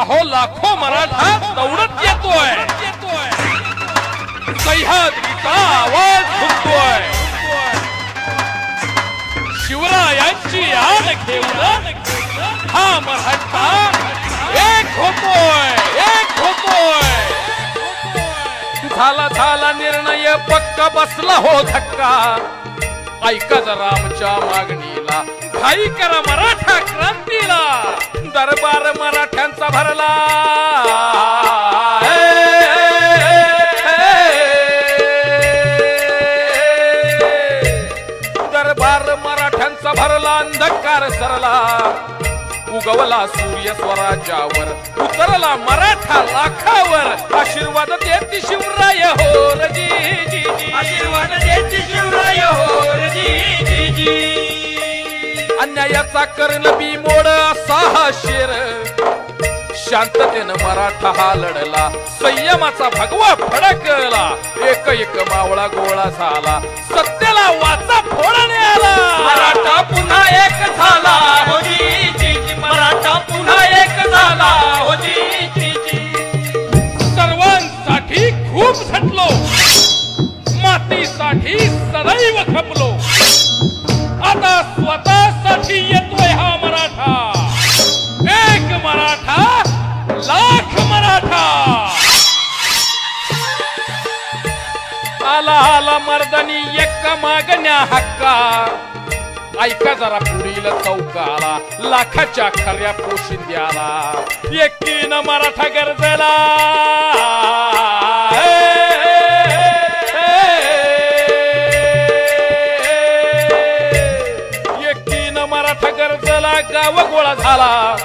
अहो लाखो मराठा दौडत येतोय. सह्याद्रीचा आवाज फुटतोय. शिवरायांची आण घेऊन हा मराठा एक होतोय एक होतोय. झाला झाला निर्णय पक्का बसला हो धक्का. ऐका जरा आमच्या मागणीला. घाई करा मराठा मराठ्यांचा भरला. दरबार मराठ्यांचा भरला अंधकार सरला. उगवला सूर्य स्वराज्यावर उतरला मराठा लाखावर. आशीर्वाद देती शिवराय हो रजी जी जी. आशीर्वाद देते शिवराय हो जी जी जी. अन्यायाचा कर्ण बी शांततेनं मराठा हा लढला. संयमाचा भगवा फडकला. एक एक मावळा गोळा झाला. सत्याला वाचा फोडणे आला. मराठा पुन्हा एक झाला. हो जी जी जी. मराठा पुन्हा एक झाला. हो जी जी जी. सर्वांसाठी खूप झटलो. मातीसाठी सदैव खपलो. आला मर्दनी एक मागण्या हक्का. ऐका जरा पुढील चौकाला लाखाच्या खऱ्या पोशिंद्याला. एकीनं मराठा गरजला. एकीनं मराठा गरजला गाव गोळा झाला.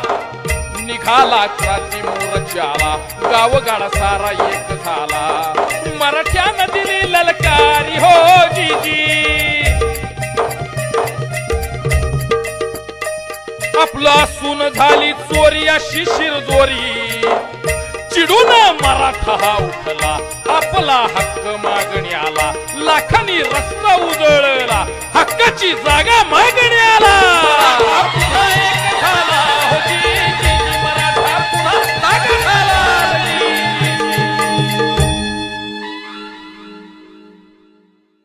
निघाला क्रांती मोर्चाला गावगाडा सारा एक झाला. मराठ्या नदीने ललकारी हो जीजी. आपला सून झाली चोरी अशी शिरजोरी चिडून मराठा हा उठला आपला हक्क मागण्याला लाखांनी रस्ता उजळला हक्काची जागा मागण्याला